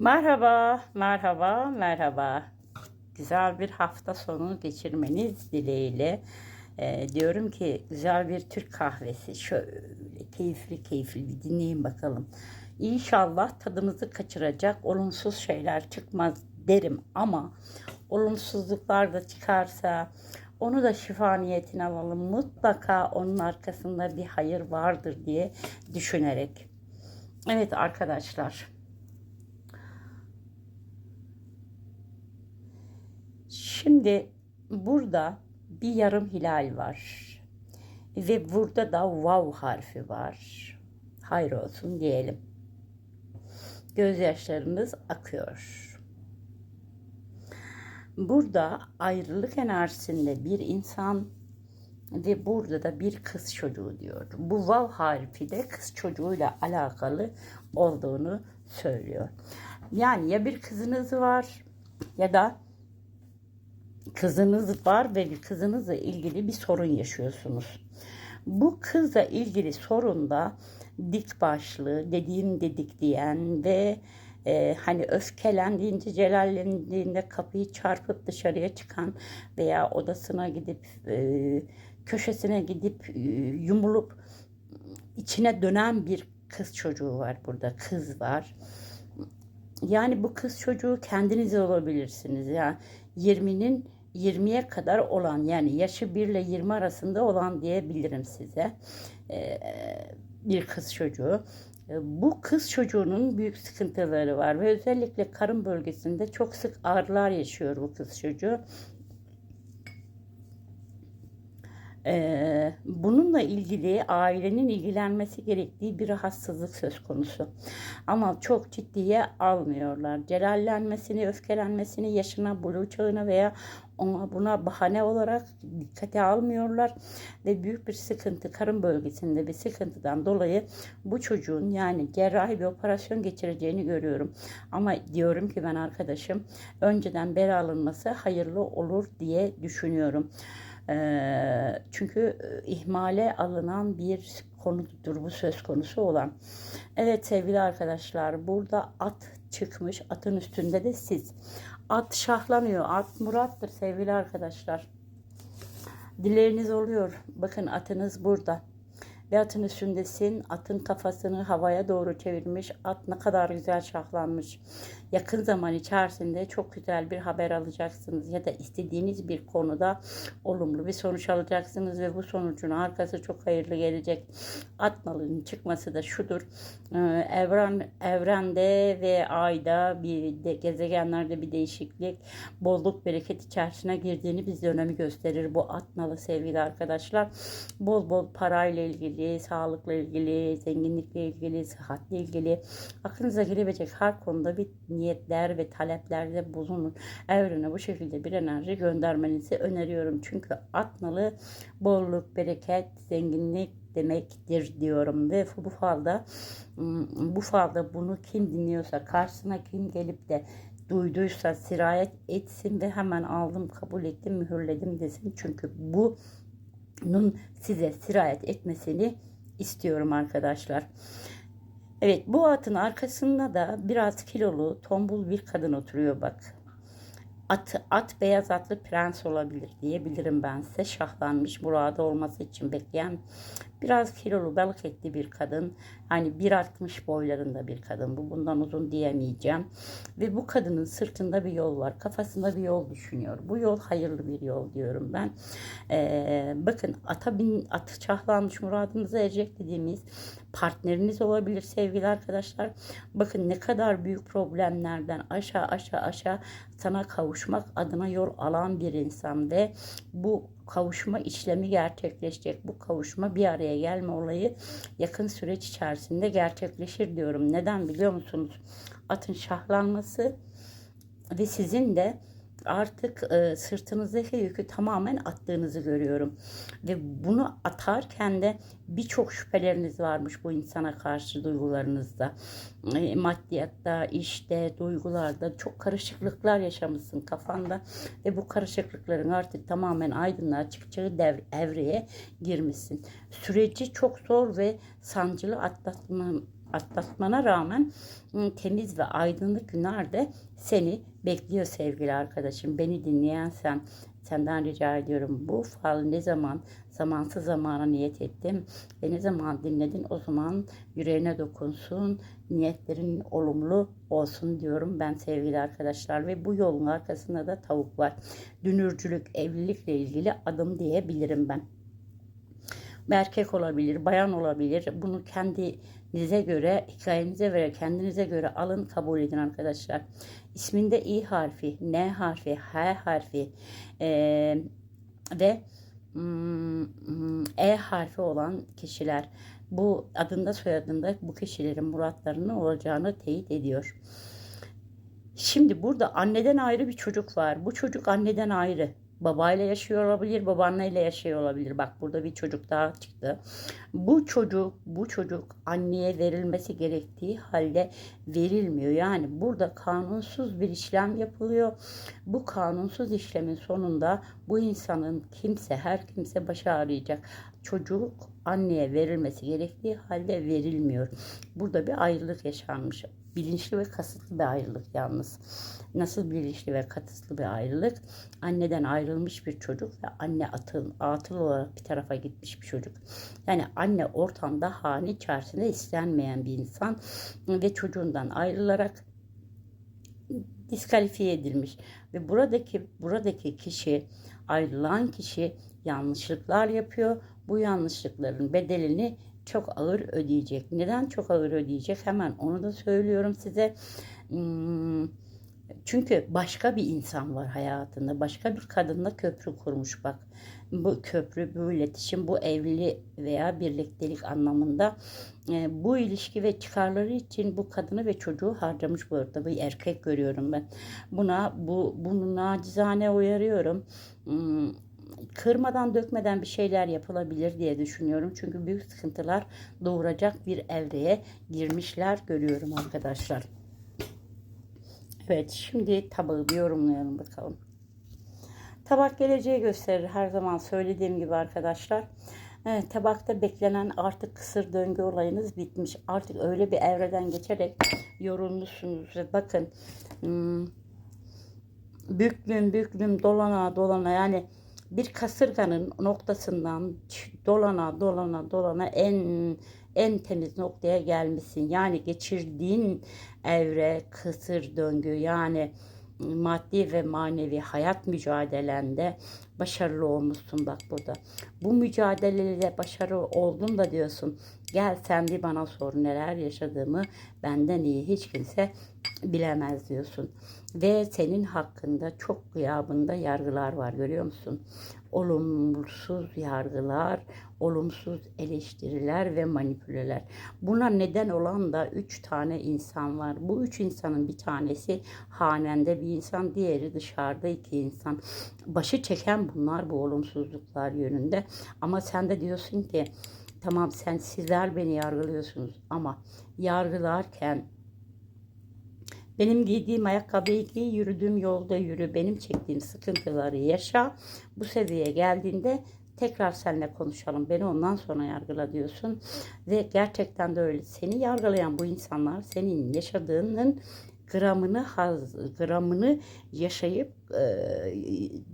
Merhaba, merhaba, merhaba. Güzel bir hafta sonu geçirmeniz dileğiyle. Ee, diyorum ki güzel bir Türk kahvesi şöyle keyifli keyifli bir dinleyin bakalım. İnşallah tadımızı kaçıracak olumsuz şeyler çıkmaz derim ama olumsuzluklar da çıkarsa onu da şifa niyetine alalım. Mutlaka onun arkasında bir hayır vardır diye düşünerek. Evet arkadaşlar. Şimdi burada bir yarım hilal var. Ve burada da vav harfi var. Hayır olsun diyelim. Gözyaşlarınız akıyor. Burada ayrılık enerjisinde bir insan ve burada da bir kız çocuğu diyor. Bu vav harfi de kız çocuğuyla alakalı olduğunu söylüyor. Yani ya bir kızınız var ya da kızınız var ve bir kızınızla ilgili bir sorun yaşıyorsunuz. Bu kızla ilgili sorunda dik başlı, dediğin dedik diyen ve e, hani öfkelendiğince, celallendiğinde kapıyı çarpıp dışarıya çıkan veya odasına gidip e, köşesine gidip e, yumulup içine dönen bir kız çocuğu var burada. Kız var. Yani bu kız çocuğu kendiniz olabilirsiniz. Yani 20'nin 20'ye kadar olan yani yaşı 1 ile 20 arasında olan diyebilirim size. Ee, bir kız çocuğu. Ee, Bu kız çocuğunun büyük sıkıntıları var ve özellikle karın bölgesinde çok sık ağrılar yaşıyor bu kız çocuğu. Bununla ilgili ailenin ilgilenmesi gerektiği bir rahatsızlık söz konusu. Ama çok ciddiye almıyorlar. Celallenmesini, öfkelenmesini yaşına, buluğ çağına veya ona buna bahane olarak dikkate almıyorlar ve büyük bir sıkıntı karın bölgesinde bir sıkıntıdan dolayı bu çocuğun yani cerrahi bir operasyon geçireceğini görüyorum. Ama diyorum ki ben arkadaşım önceden beri alınması hayırlı olur diye düşünüyorum. Ee, çünkü ihmale alınan bir konudur bu söz konusu olan. Evet sevgili arkadaşlar burada at çıkmış. Atın üstünde de siz. At şahlanıyor. At murattır sevgili arkadaşlar. Dileriniz oluyor. Bakın atınız burada. Ve atın üstündesin. Atın kafasını havaya doğru çevirmiş. At ne kadar güzel şahlanmış. Yakın zaman içerisinde çok güzel bir haber alacaksınız. Ya da istediğiniz bir konuda olumlu bir sonuç alacaksınız. Ve bu sonucun arkası çok hayırlı gelecek. At nalının çıkması da şudur. Ee, Evren, evrende ve ayda bir de gezegenlerde bir değişiklik, bolluk, bereket içerisine girdiğini biz dönemi gösterir. Bu at nalı sevgili arkadaşlar. Bol bol parayla ilgili, sağlıkla ilgili, zenginlikle ilgili, sıhhatle ilgili aklınıza girebilecek her konuda bir niyetler ve taleplerde bulunun. Evrene bu şekilde bir enerji göndermenizi öneriyorum. Çünkü at nalı bolluk, bereket, zenginlik, demektir diyorum ve bu falda bu falda bunu kim dinliyorsa karşısına kim gelip de duyduysa sirayet etsin ve hemen aldım kabul ettim mühürledim desin çünkü bunun size sirayet etmesini istiyorum arkadaşlar. Evet bu atın arkasında da biraz kilolu tombul bir kadın oturuyor bak. At, at beyaz atlı prens olabilir diyebilirim ben size. Şahlanmış muradı olması için bekleyen biraz kilolu balık etli bir kadın. Hani 1.60 boylarında bir kadın. Bu bundan uzun diyemeyeceğim. Ve bu kadının sırtında bir yol var. Kafasında bir yol düşünüyor. Bu yol hayırlı bir yol diyorum ben. Ee, bakın ata bin, atı çahlanmış muradınıza erecek dediğimiz partneriniz olabilir sevgili arkadaşlar. Bakın ne kadar büyük problemlerden aşağı aşağı aşağı sana kavuşmak adına yol alan bir insan ve bu kavuşma işlemi gerçekleşecek. Bu kavuşma bir araya gelme olayı yakın süreç içerisinde gerçekleşir diyorum. Neden biliyor musunuz? Atın şahlanması ve sizin de artık e, sırtınızdaki yükü tamamen attığınızı görüyorum. Ve bunu atarken de birçok şüpheleriniz varmış bu insana karşı duygularınızda. E, maddiyatta, işte, duygularda çok karışıklıklar yaşamışsın kafanda. Ve bu karışıklıkların artık tamamen aydınlığa çıkacağı dev, evreye girmişsin. Süreci çok zor ve sancılı atlatma atlatmana rağmen ım, temiz ve aydınlık günler de seni bekliyor sevgili arkadaşım. Beni dinleyen sen, senden rica ediyorum. Bu fal ne zaman zamansız zamana niyet ettim ve ne zaman dinledin o zaman yüreğine dokunsun, niyetlerin olumlu olsun diyorum ben sevgili arkadaşlar ve bu yolun arkasında da tavuk var. Dünürcülük, evlilikle ilgili adım diyebilirim ben erkek olabilir, bayan olabilir. Bunu kendinize göre, hikayenize ve kendinize göre alın, kabul edin arkadaşlar. İsminde İ harfi, N harfi, H harfi eee, ve mm, E harfi olan kişiler bu adında soyadında bu kişilerin muratlarının olacağını teyit ediyor. Şimdi burada anneden ayrı bir çocuk var. Bu çocuk anneden ayrı. Babayla yaşıyor olabilir, babaanneyle yaşıyor olabilir. Bak burada bir çocuk daha çıktı. Bu çocuk, bu çocuk anneye verilmesi gerektiği halde verilmiyor. Yani burada kanunsuz bir işlem yapılıyor. Bu kanunsuz işlemin sonunda bu insanın kimse, her kimse başı ağrıyacak. Çocuk anneye verilmesi gerektiği halde verilmiyor. Burada bir ayrılık yaşanmış. Bilinçli ve kasıtlı bir ayrılık yalnız. Nasıl bilinçli ve kasıtlı bir ayrılık? Anneden ayrılmış bir çocuk ve anne atıl, atıl olarak bir tarafa gitmiş bir çocuk. Yani anne ortamda hane içerisinde istenmeyen bir insan ve çocuğundan ayrılarak diskalifiye edilmiş ve buradaki buradaki kişi ayrılan kişi yanlışlıklar yapıyor. Bu yanlışlıkların bedelini çok ağır ödeyecek. Neden çok ağır ödeyecek? Hemen onu da söylüyorum size. Hmm, çünkü başka bir insan var hayatında. Başka bir kadınla köprü kurmuş bak. Bu köprü, bu iletişim, bu evli veya birliktelik anlamında e, bu ilişki ve çıkarları için bu kadını ve çocuğu harcamış bu arada bir erkek görüyorum ben. Buna bu bunu nacizane uyarıyorum. Hmm, kırmadan dökmeden bir şeyler yapılabilir diye düşünüyorum. Çünkü büyük sıkıntılar doğuracak bir evreye girmişler görüyorum arkadaşlar. Evet şimdi tabağı bir yorumlayalım bakalım. Tabak geleceği gösterir her zaman söylediğim gibi arkadaşlar. Evet, tabakta beklenen artık kısır döngü olayınız bitmiş. Artık öyle bir evreden geçerek yorulmuşsunuz. Bakın hmm, büklüm büklüm dolana dolana yani bir kasırganın noktasından dolana dolana dolana en en temiz noktaya gelmişsin. Yani geçirdiğin evre kısır döngü yani maddi ve manevi hayat mücadelende başarılı olmuşsun bak burada. Bu mücadelede başarılı oldun da diyorsun. Gel sen bir bana sor neler yaşadığımı benden iyi hiç kimse bilemez diyorsun. Ve senin hakkında çok gıyabında yargılar var görüyor musun? Olumsuz yargılar, olumsuz eleştiriler ve manipüleler. Buna neden olan da üç tane insan var. Bu üç insanın bir tanesi hanende bir insan, diğeri dışarıda iki insan. Başı çeken bunlar bu olumsuzluklar yönünde. Ama sen de diyorsun ki tamam sen sizler beni yargılıyorsunuz ama yargılarken benim giydiğim ayakkabıyı giy, yürüdüğüm yolda yürü, benim çektiğim sıkıntıları yaşa. Bu seviyeye geldiğinde tekrar seninle konuşalım. Beni ondan sonra yargıla diyorsun. Ve gerçekten de öyle. Seni yargılayan bu insanlar senin yaşadığının gramını haz, gramını yaşayıp e,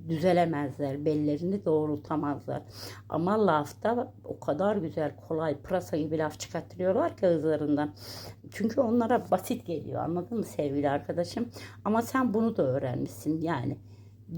düzelemezler. Bellerini doğrultamazlar. Ama lafta o kadar güzel, kolay, pırasa gibi laf çıkartıyorlar ki ağızlarından. Çünkü onlara basit geliyor. Anladın mı sevgili arkadaşım? Ama sen bunu da öğrenmişsin yani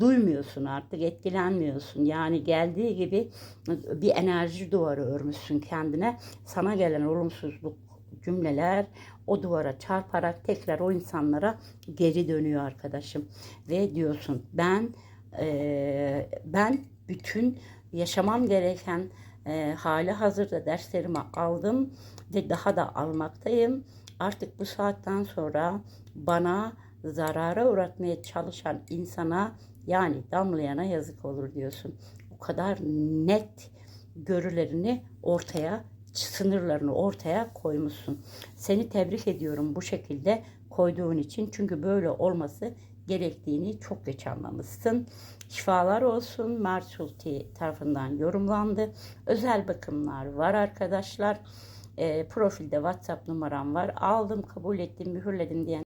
duymuyorsun artık etkilenmiyorsun. Yani geldiği gibi bir enerji duvarı örmüşsün kendine. Sana gelen olumsuzluk cümleler o duvara çarparak tekrar o insanlara geri dönüyor arkadaşım. Ve diyorsun ben e, ben bütün yaşamam gereken e, hali hazırda derslerimi aldım ve daha da almaktayım. Artık bu saatten sonra bana zarara uğratmaya çalışan insana yani damlayana yazık olur diyorsun. O kadar net görülerini ortaya sınırlarını ortaya koymuşsun. Seni tebrik ediyorum bu şekilde koyduğun için. Çünkü böyle olması gerektiğini çok geç anlamışsın. Şifalar olsun. Marsulti tarafından yorumlandı. Özel bakımlar var arkadaşlar. E, profilde WhatsApp numaram var. Aldım, kabul ettim, mühürledim diyen